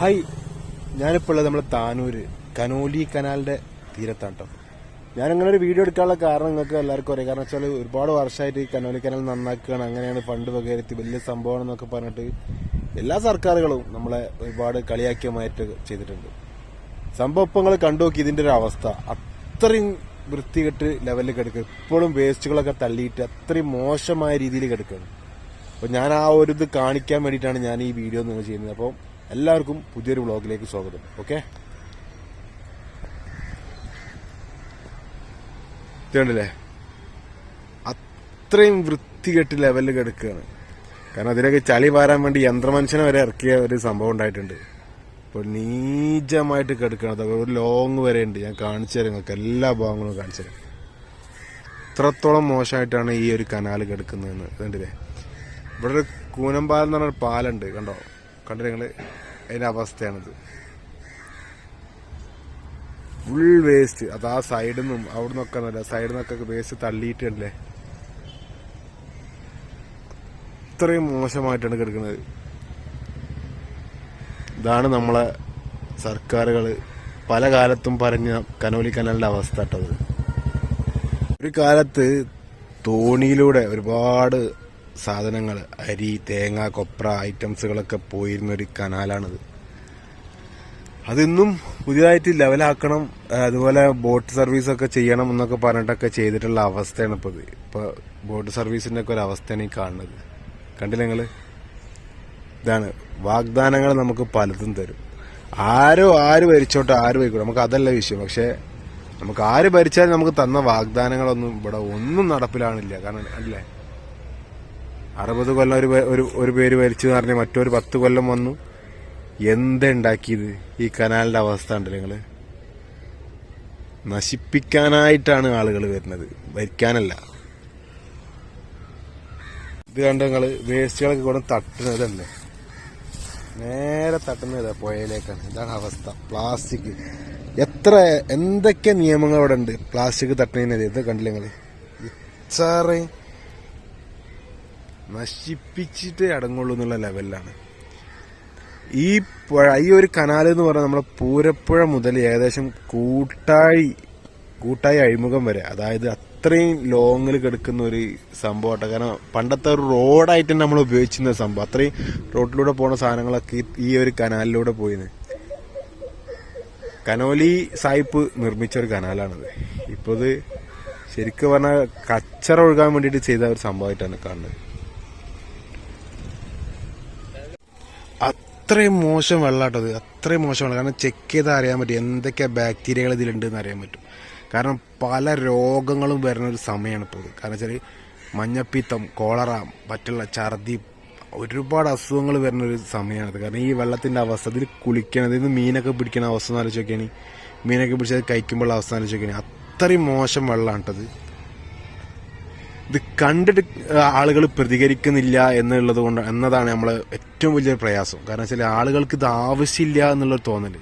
Hi. ഞാനിപ്പോൾ ഉള്ളത് നമ്മുടെ താനൂര് കനോലി കനാലിന്റെ തീരത്താണ് കേട്ടോ ഞാനങ്ങനെ ഒരു വീഡിയോ എടുക്കാനുള്ള കാരണം നിങ്ങൾക്ക് എല്ലാവർക്കും അറിയാം. കാരണം വെച്ചാൽ ഒരുപാട് വർഷമായിട്ട് ഈ കനോലി കനാൽ നന്നാക്കുകയാണ്. അങ്ങനെയാണ് ഫണ്ട് വകയിരുത്തി വലിയ സംഭവമാണ് എന്നൊക്കെ പറഞ്ഞിട്ട് എല്ലാ സർക്കാരുകളും നമ്മളെ ഒരുപാട് കളിയാക്കിയ മാറ്റ് ചെയ്തിട്ടുണ്ട്. സംഭവം ഇപ്പോൾ നിങ്ങൾ കണ്ടു നോക്കി ഇതിന്റെ ഒരു അവസ്ഥ. അത്രയും വൃത്തികെട്ട് ലെവലിൽ കിടക്കുക. ഇപ്പോഴും വേസ്റ്റുകളൊക്കെ തള്ളിയിട്ട് അത്രയും മോശമായ രീതിയിൽ കിടക്കുകയാണ്. അപ്പോൾ ഞാൻ ആ ഒരു ഇത് കാണിക്കാൻ വേണ്ടിയിട്ടാണ് ഞാൻ ഈ വീഡിയോ നിങ്ങൾ ചെയ്യുന്നത്. അപ്പോൾ എല്ലാവർക്കും പുതിയൊരു വ്ളോഗിലേക്ക് സ്വാഗതം. ഓക്കെ? ഇതുണ്ടല്ലേ? അത്രയും വൃത്തികെട്ട് ലെവലിൽ കിടക്കുകയാണ് കാരണം അതിനൊക്കെ ചളി വാരാൻ വേണ്ടി യന്ത്രമനുഷ്യനെ വരെ ഇറക്കിയ ഒരു സംഭവം ഉണ്ടായിട്ടുണ്ട്. ഇപ്പോൾ നീചമായിട്ട് കിടക്കുകയാണ് അതൊക്കെ ഒരു ലോങ് വരെ ഉണ്ട്. ഞാൻ കാണിച്ചു തരാം. നിങ്ങൾക്ക് എല്ലാ ഭാഗങ്ങളും കാണിച്ചു തരാം. ഇത്രത്തോളം മോശമായിട്ടാണ് ഈ ഒരു കനാൽ കിടക്കുന്നതെന്ന്. കണ്ടില്ലേ ഇവിടെ ഒരു കൂനമ്പാലം എന്ന് പറഞ്ഞ പാലുണ്ട്. കണ്ടോ? കണ്ടോ നിങ്ങൾ അതിന്റെ അവസ്ഥയാണിത്. ഫുൾ വേസ്റ്റ് അത് ആ സൈഡിൽ നിന്നും അവിടെ നിന്നൊക്കെ നല്ല സൈഡിൽ നിന്നൊക്കെ വേസ്റ്റ് തള്ളിയിട്ടുണ്ടല്ലേ ഇത്രയും മോശമായിട്ടാണ് കിടക്കുന്നത്. ഇതാണ് നമ്മളെ സർക്കാരുകൾ പല കാലത്തും പറഞ്ഞ കനോലി കനാലിന്റെ അവസ്ഥ കേട്ടത്. ഒരു കാലത്ത് തോണിയിലൂടെ ഒരുപാട് സാധനങ്ങൾ അരി തേങ്ങ കൊപ്ര ഐറ്റംസുകളൊക്കെ പോയിരുന്ന ഒരു കനാലാണിത്. അതിന്നും പുതിയതായിട്ട് ലെവലാക്കണം അതുപോലെ ബോട്ട് സർവീസൊക്കെ ചെയ്യണം എന്നൊക്കെ പറഞ്ഞിട്ടൊക്കെ ചെയ്തിട്ടുള്ള അവസ്ഥയാണ് ഇപ്പോൾ ഇത്. ഇപ്പോൾ ബോട്ട് സർവീസിന്റെ ഒക്കെ ഒരു അവസ്ഥയാണ് ഈ കാണുന്നത്. കണ്ടില്ല നിങ്ങൾ ഇതാണ്. വാഗ്ദാനങ്ങൾ നമുക്ക് പലതും തരും. ആരോ ആര് ഭരിച്ചോട്ടെ ആര് ഭരിക്കും നമുക്ക് അതല്ല വിഷയം. പക്ഷേ നമുക്ക് ആര് ഭരിച്ചാലും നമുക്ക് തന്ന വാഗ്ദാനങ്ങളൊന്നും ഇവിടെ ഒന്നും നടപ്പിലാണില്ല കാരണം അല്ലേ? അറുപത് കൊല്ലം ഒരു ഒരു ഒരു പേര് മരിച്ചു എന്ന് പറഞ്ഞ് മറ്റൊരു പത്ത് കൊല്ലം വന്നു. എന്തുണ്ടാക്കിയത്? ഈ കനാലിന്റെ അവസ്ഥ ഉണ്ട് നിങ്ങൾ നശിപ്പിക്കാനായിട്ടാണ് ആളുകൾ വരുന്നത്. ഭരിക്കാനല്ല ഇത് കണ്ട് നിങ്ങൾ വേസ്റ്റുകളൊക്കെ കൊണ്ട് തട്ടുന്നതല്ലേ നേരെ തട്ടുന്നത് പുഴയിലേക്കാണ്. ഇതാണ് അവസ്ഥ. പ്ലാസ്റ്റിക്. എത്ര എന്തൊക്കെ നിയമങ്ങൾ അവിടെ ഉണ്ട് പ്ലാസ്റ്റിക് തട്ടുന്നതിനെതിരെ. ഇത് കണ്ടില്ല നിങ്ങൾ ഇത്രയും നശിപ്പിച്ചിട്ടേ അടങ്ങുള്ളൂ എന്നുള്ള ലെവലിലാണ്. ഈ പുഴ ഈ ഒരു കനാൽ എന്ന് പറഞ്ഞാൽ നമ്മുടെ പൂരപ്പുഴ മുതൽ ഏകദേശം കൂട്ടായി കൂട്ടായി അഴിമുഖം വരെ. അതായത് അത്രയും ലോങ്ങിൽ കിടക്കുന്ന ഒരു സംഭവമാട്ടെ. കാരണം പണ്ടത്തെ ഒരു റോഡായിട്ട് നമ്മൾ ഉപയോഗിച്ചിരുന്ന സംഭവം. അത്രയും റോഡിലൂടെ പോണ സാധനങ്ങളൊക്കെ ഈ- ഒരു കനാലിലൂടെ പോയിന്ന് കനോലി സായിപ്പ് നിർമ്മിച്ച ഒരു കനാലാണത്. ഇപ്പോൾ ഇത് ശരിക്കും പറഞ്ഞാൽ കച്ചറ ഒഴുകാൻ വേണ്ടിയിട്ട് ചെയ്ത ഒരു സംഭവമായിട്ടാണ് കാണുന്നത്. അത്രയും മോശം വെള്ളാട്ടത് അത്രയും മോശം വെള്ളം. കാരണം ചെക്ക് ചെയ്താൽ അറിയാൻ പറ്റും എന്തൊക്കെ ബാക്ടീരിയകൾ ഇതിലുണ്ട് എന്ന് അറിയാൻ പറ്റും. കാരണം പല രോഗങ്ങളും വരുന്ന ഒരു സമയമാണ് ഇപ്പോൾ കാരണം വെച്ചാൽ മഞ്ഞപ്പിത്തം കോളറ മറ്റുള്ള ഛർദി ഒരുപാട് അസുഖങ്ങൾ വരുന്ന ഒരു സമയമാണത് കാരണം ഈ വെള്ളത്തിന്റെ അവസ്ഥ ഇതിൽ കുളിക്കണം ഇതിൽ മീനൊക്കെ പിടിക്കണ അവസ്ഥ എന്ന് മീനൊക്കെ പിടിച്ചത് കഴിക്കുമ്പോൾ അവസ്ഥ ആലോചിച്ച് നോക്കിയാണ്. അത്രയും മോശം വെള്ളമാണ് കേട്ടത് ഇത് കണ്ടിട്ട് ആളുകൾ പ്രതികരിക്കുന്നില്ല എന്നുള്ളത് കൊണ്ട് എന്നതാണ് നമ്മളെ ഏറ്റവും വലിയൊരു പ്രയാസം. കാരണം വെച്ചാൽ ആളുകൾക്ക് ഇത് ആവശ്യമില്ല എന്നുള്ളൊരു തോന്നൽ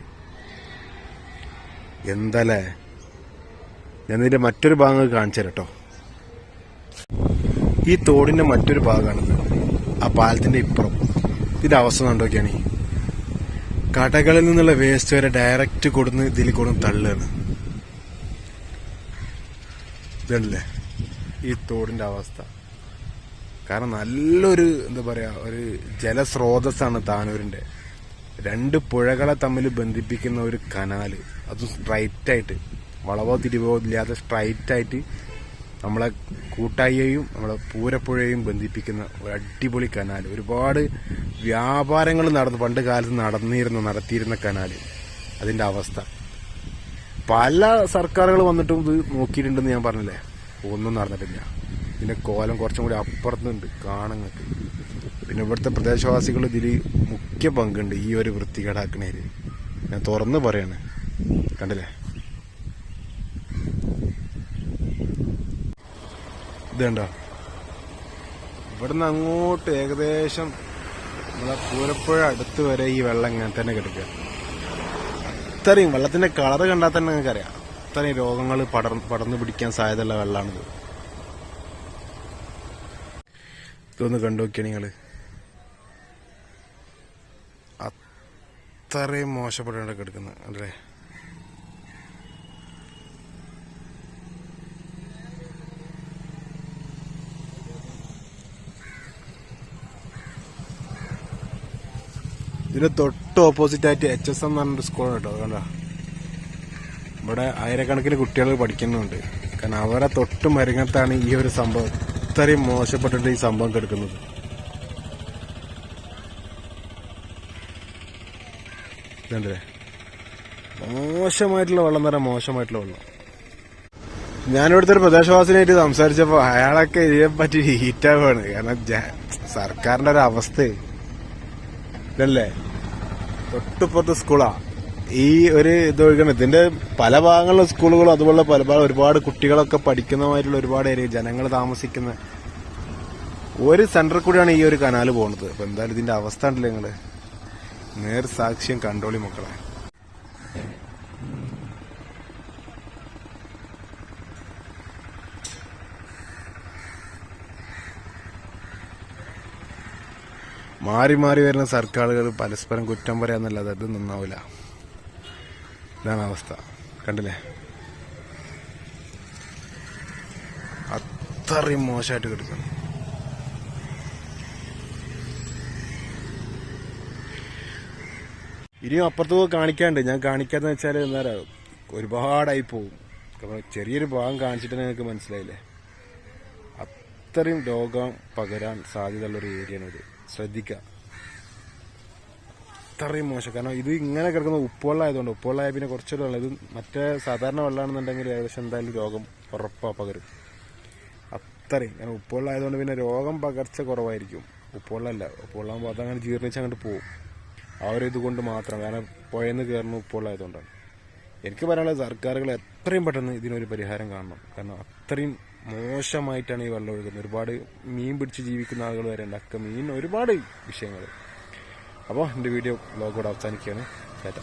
എന്തല്ലേ? ഞാൻ ഇതിന്റെ മറ്റൊരു ഭാഗം കാണിച്ചു തരാം കേട്ടോ. ഈ തോടിന്റെ മറ്റൊരു ഭാഗമാണ് ആ പാലത്തിന്റെ ഇപ്പുറം. ഇതിന്റെ അവസ്ഥ കണ്ടോക്കിയാണ്. കടകളിൽ നിന്നുള്ള വേസ്റ്റ് വരെ ഡയറക്റ്റ് കൊടുന്ന് ഇതിൽ കൊടുന്ന് തള്ളുകയാണ്. ഇതല്ലേ? ഈ തോടിന്റെ അവസ്ഥ. കാരണം നല്ലൊരു എന്താ പറയാ ഒരു ജലസ്രോതസ്സാണ് താനൂരിന്റെ. രണ്ട് പുഴകളെ തമ്മിൽ ബന്ധിപ്പിക്കുന്ന ഒരു കനാല്. അതും സ്ട്രൈറ്റ് ആയിട്ട് വളവോ തിരിവോ ഇല്ലാതെ സ്ട്രൈറ്റ് ആയിട്ട് നമ്മളെ കൂട്ടായിയെയും നമ്മളെ പൂരപ്പുഴയെയും ബന്ധിപ്പിക്കുന്ന ഒരു അടിപൊളി കനാൽ ഒരുപാട് വ്യാപാരങ്ങൾ നടന്നു പണ്ട് കാലത്ത് നടന്നിരുന്ന നടത്തിയിരുന്ന കനാല്. അതിന്റെ അവസ്ഥ. പല സർക്കാരുകൾ വന്നിട്ടും ഇത് നോക്കിയിട്ടുണ്ടെന്ന് ഞാൻ പറഞ്ഞില്ലേ? ഒന്നും നടന്നിട്ടില്ല. ഇതിന്റെ കോലം കുറച്ചും കൂടി അപ്പുറത്തുണ്ട് കാണങ്ങൾക്ക് പിന്നെ ഇവിടുത്തെ പ്രദേശവാസികൾ ഇതിൽ മുഖ്യ പങ്കുണ്ട് ഈ ഒരു വൃത്തികേടാക്കണേൽ ഞാൻ തുറന്ന് പറയാണ്. കണ്ടില്ലേ? ഇതേണ്ടോ ഇവിടുന്ന് അങ്ങോട്ട് ഏകദേശം നമ്മളെ പൂരപ്പുഴ അടുത്ത് വരെ ഈ വെള്ളം ഇങ്ങനെ തന്നെ കിടക്കുക അത്രയും വെള്ളത്തിന്റെ കളർ കണ്ടാൽ തന്നെ നിങ്ങൾക്ക് അറിയാം രോഗങ്ങൾ പടർ പടർന്നു പിടിക്കാൻ സാധ്യതയുള്ള വെള്ളമാണിത് ഇതൊന്ന് കണ്ടു നോക്കിയാണ് നിങ്ങൾ അത്രയും മോശപ്പെട്ടാണ് കിടക്കുന്നത് അല്ലേ? ഇതിന് തൊട്ട് ഓപ്പോസിറ്റ് ആയിട്ട് എച്ച് എസ് എം എന്ന് പറഞ്ഞൊരു സ്കൂൾ കേട്ടോ കണ്ട? ഇവിടെ ആയിരക്കണക്കിന് കുട്ടികൾ പഠിക്കുന്നുണ്ട്. കാരണം അവരെ തൊട്ട് മരുങ്ങത്താണ് ഈ ഒരു സംഭവം. ഇത്രയും മോശപ്പെട്ടിട്ട് ഈ സംഭവം കെടുക്കുന്നത്. മോശമായിട്ടുള്ള വെള്ളം തരാം മോശമായിട്ടുള്ള വെള്ളം. ഞാനിവിടുത്തെ ഒരു പ്രദേശവാസിനായിട്ട് സംസാരിച്ചപ്പോ അയാളൊക്കെ ഇതിനെ പറ്റി ഹീറ്റാവാണ് കാരണം സർക്കാരിന്റെ ഒരു അവസ്ഥ. ഇതല്ലേ? തൊട്ടിപ്പുറത്ത് സ്കൂളാ. ഈ ഒരു ഇത് ഒഴുകണം ഇതിന്റെ പല ഭാഗങ്ങളിലും സ്കൂളുകളും അതുപോലെ പല ഭാഗം ഒരുപാട് കുട്ടികളൊക്കെ പഠിക്കുന്നതായിട്ടുള്ള ഒരുപാട് ഏരിയ ജനങ്ങൾ താമസിക്കുന്ന ഒരു സെന്ററിൽ കൂടിയാണ് ഈ ഒരു കനാല് പോകുന്നത് അപ്പൊ എന്തായാലും ഇതിന്റെ അവസ്ഥ ഉണ്ടല്ലോ നിങ്ങൾ? നേർ സാക്ഷ്യം കണ്ടോളി മക്കളെ. മാറി മാറി വരുന്ന സർക്കാരുകൾ പരസ്പരം കുറ്റം പറയാന്നല്ലാതെ അത് നന്നാവില്ല ഇതാണ് അവസ്ഥ. കണ്ടില്ലേ? അത്രയും മോശമായിട്ട് കിടക്കുന്നു. ഇനിയും അപ്പുറത്ത് പോയി കാണിക്കാണ്ട്. ഞാൻ കാണിക്കാന്ന് വെച്ചാൽ എന്താ ഒരുപാടായി പോകും ചെറിയൊരു ഭാഗം കാണിച്ചിട്ട് നിങ്ങൾക്ക് മനസ്സിലായില്ലേ? അത്രയും രോഗം പകരാൻ സാധ്യതയുള്ളൊരു ഒരു ഏരിയയാണ് ഇത്. ശ്രദ്ധിക്കുക അത്രയും മോശം. കാരണം ഇത് ഇങ്ങനെ കിടക്കുന്ന ഉപ്പുവെള്ളമായതുകൊണ്ട് ഉപ്പുവെള്ളമായ പിന്നെ കുറച്ചൊരു വെള്ളം. ഇത് മറ്റേ സാധാരണ വെള്ളമാണെന്നുണ്ടെങ്കിൽ ഏകദേശം എന്തായാലും രോഗം ഉറപ്പാ പകരും. അത്രയും. കാരണം ഉപ്പുവെള്ളമായതുകൊണ്ട് പിന്നെ രോഗം പകർച്ച കുറവായിരിക്കും. ഉപ്പുവെള്ളമല്ല. ഉപ്പുവെള്ളമാകുമ്പോൾ അതങ്ങനെ ജീർണിച്ച് അങ്ങോട്ട് പോകും. ആ ഒരു ഇതുകൊണ്ട് മാത്രം. കാരണം പുഴന്ന് കയറുന്ന ഉപ്പുവെള്ളമായതുകൊണ്ടാണ്. എനിക്ക് പറയാനുള്ളത് സർക്കാരുകൾ എത്രയും പെട്ടെന്ന് ഇതിനൊരു പരിഹാരം കാണണം. കാരണം അത്രയും മോശമായിട്ടാണ് ഈ വെള്ളം ഒഴുകുന്നത്. ഒരുപാട് മീൻ പിടിച്ച് ജീവിക്കുന്ന ആളുകൾ വരെ ഉണ്ട്. അക്ക മീൻ ഒരുപാട് വിഷയങ്ങൾ. അപ്പോൾ എന്റെ വീഡിയോ ബ്ലോഗ് കൂടെ അവസാനിക്കുകയാണ്. ചേട്ടാ.